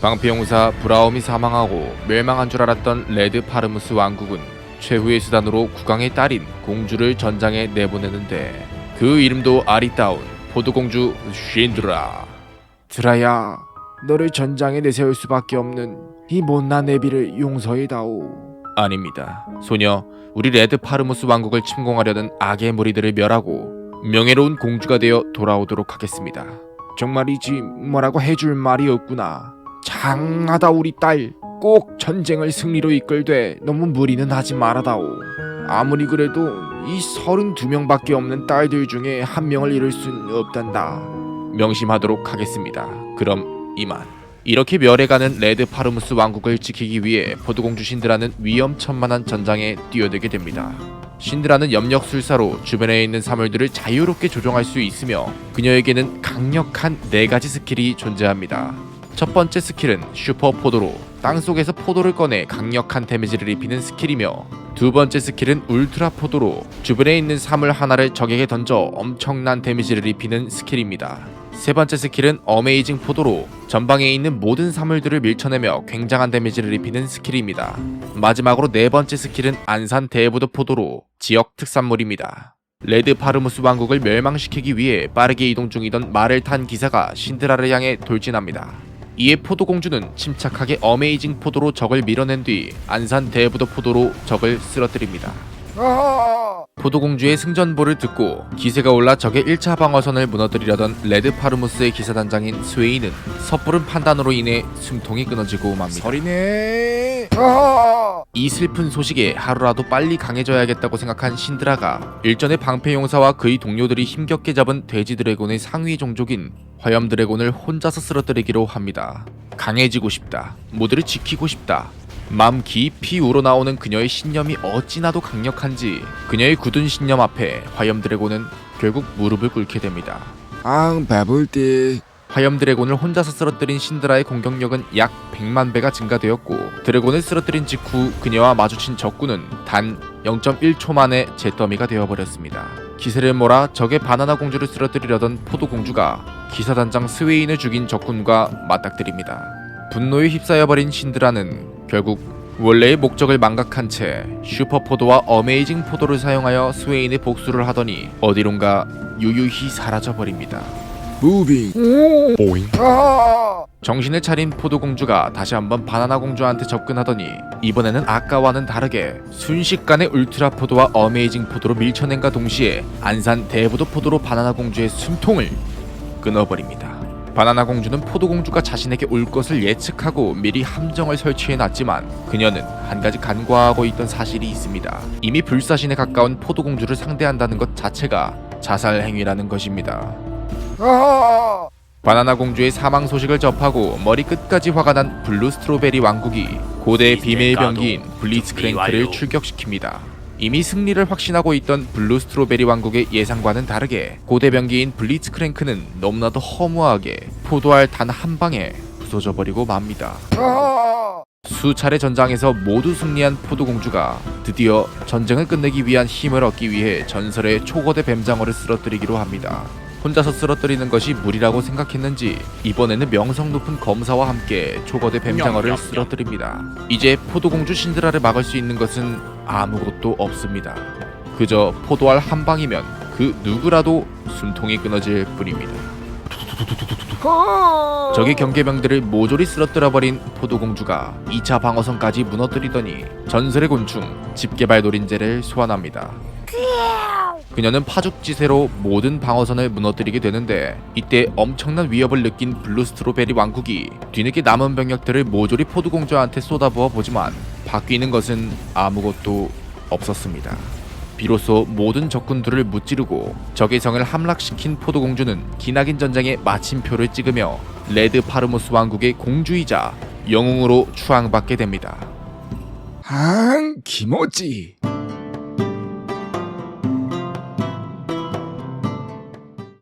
방패용사 브라움이 사망하고 멸망한 줄 알았던 레드 파르무스 왕국은 최후의 수단으로 국왕의 딸인 공주를 전장에 내보내는데 그 이름도 아리따운 포도공주 쉰드라. 드라야 너를 전장에 내세울 수밖에 없는 이 못난 애비를 용서해다오. 아닙니다. 소녀 우리 레드 파르무스 왕국을 침공하려는 악의 무리들을 멸하고 명예로운 공주가 되어 돌아오도록 하겠습니다. 정말이지 뭐라고 해줄 말이 없구나 장하다 우리 딸. 꼭 전쟁을 승리로 이끌되 너무 무리는 하지 말아다오. 아무리 그래도 이 서른두 명밖에 없는 딸들 중에 한 명을 잃을 순 없단다. 명심하도록 하겠습니다. 그럼 이만. 이렇게 멸해가는 레드 파르무스 왕국을 지키기 위해 포도공주 신드라는 위험천만한 전장에 뛰어들게 됩니다. 신드라는 염력술사로 주변에 있는 사물들을 자유롭게 조종할 수 있으며 그녀에게는 강력한 네 가지 스킬이 존재합니다. 첫 번째 스킬은 슈퍼 포도로 땅속에서 포도를 꺼내 강력한 데미지를 입히는 스킬이며 두 번째 스킬은 울트라 포도로 주변에 있는 사물 하나를 적에게 던져 엄청난 데미지를 입히는 스킬입니다. 세 번째 스킬은 어메이징 포도로 전방에 있는 모든 사물들을 밀쳐내며 굉장한 데미지를 입히는 스킬입니다. 마지막으로 네 번째 스킬은 안산 대부도 포도로 지역 특산물입니다. 레드 파르무스 왕국을 멸망시키기 위해 빠르게 이동 중이던 말을 탄 기사가 신드라를 향해 돌진합니다. 이에 포도공주는 침착하게 어메이징 포도로 적을 밀어낸 뒤 안산 대부도 포도로 적을 쓰러뜨립니다. 포도공주의 승전보를 듣고 기세가 올라 적의 1차 방어선을 무너뜨리려던 레드 파르무스의 기사단장인 스웨이는 섣부른 판단으로 인해 숨통이 끊어지고 맙니다. 서리네. 이 슬픈 소식에 하루라도 빨리 강해져야겠다고 생각한 신드라가 일전에 방패 용사와 그의 동료들이 힘겹게 잡은 돼지 드래곤의 상위 종족인 화염 드래곤을 혼자서 쓰러뜨리기로 합니다. 강해지고 싶다. 모두를 지키고 싶다. 맘 깊이 우러나오는 그녀의 신념이 어찌나도 강력한지 그녀의 굳은 신념 앞에 화염 드래곤은 결국 무릎을 꿇게 됩니다. 앙 배불 때. 화염 드래곤을 혼자서 쓰러뜨린 신드라의 공격력은 약 100만 배가 증가되었고 드래곤을 쓰러뜨린 직후 그녀와 마주친 적군은 단 0.1초 만에 잿더미가 되어버렸습니다. 기세를 몰아 적의 바나나 공주를 쓰러뜨리려던 포도 공주가 기사단장 스웨인을 죽인 적군과 맞닥뜨립니다. 분노에 휩싸여버린 신드라는 결국 원래의 목적을 망각한 채 슈퍼포도와 어메이징 포도를 사용하여 스웨인의 복수를 하더니 어디론가 유유히 사라져버립니다. 무빙. 보잉. 정신을 차린 포도공주가 다시 한번 바나나 공주한테 접근하더니 이번에는 아까와는 다르게 순식간에 울트라 포도와 어메이징 포도로 밀쳐낸과 동시에 안산 대부도 포도로 바나나 공주의 숨통을 끊어버립니다. 바나나 공주는 포도 공주가 자신에게 올 것을 예측하고 미리 함정을 설치해 놨지만 그녀는 한 가지 간과하고 있던 사실이 있습니다. 이미 불사신에 가까운 포도 공주를 상대한다는 것 자체가 자살 행위라는 것입니다. 바나나 공주의 사망 소식을 접하고 머리 끝까지 화가 난 블루 스트로베리 왕국이 고대 비밀 병기인 블리츠크랭크를 출격시킵니다. 이미 승리를 확신하고 있던 블루 스트로베리 왕국의 예상과는 다르게 고대 병기인 블리츠크랭크는 너무나도 허무하게 포도알 단 한 방에 부서져 버리고 맙니다. 수차례 전장에서 모두 승리한 포도공주가 드디어 전쟁을 끝내기 위한 힘을 얻기 위해 전설의 초거대 뱀장어를 쓰러뜨리기로 합니다. 혼자서 쓰러뜨리는 것이 무리라고 생각했는지 이번에는 명성 높은 검사와 함께 초거대 뱀장어를 쓰러뜨립니다. 이제 포도공주 신드라를 막을 수 있는 것은 아무것도 없습니다. 그저 포도알 한 방이면 그 누구라도 숨통이 끊어질 뿐입니다. 적의 경계병들을 모조리 쓰러뜨려버린 포도공주가 2차 방어선까지 무너뜨리더니 전설의 곤충 집게발 노린재를 소환합니다. 그녀는 파죽지세로 모든 방어선을 무너뜨리게 되는데 이때 엄청난 위협을 느낀 블루 스트로베리 왕국이 뒤늦게 남은 병력들을 모조리 포도공주한테 쏟아부어 보지만 바뀌는 것은 아무것도 없었습니다. 비로소 모든 적군들을 무찌르고 적의 성을 함락시킨 포도공주는 기나긴 전쟁에 마침표를 찍으며 레드 파르모스 왕국의 공주이자 영웅으로 추앙받게 됩니다. 앙 기모지.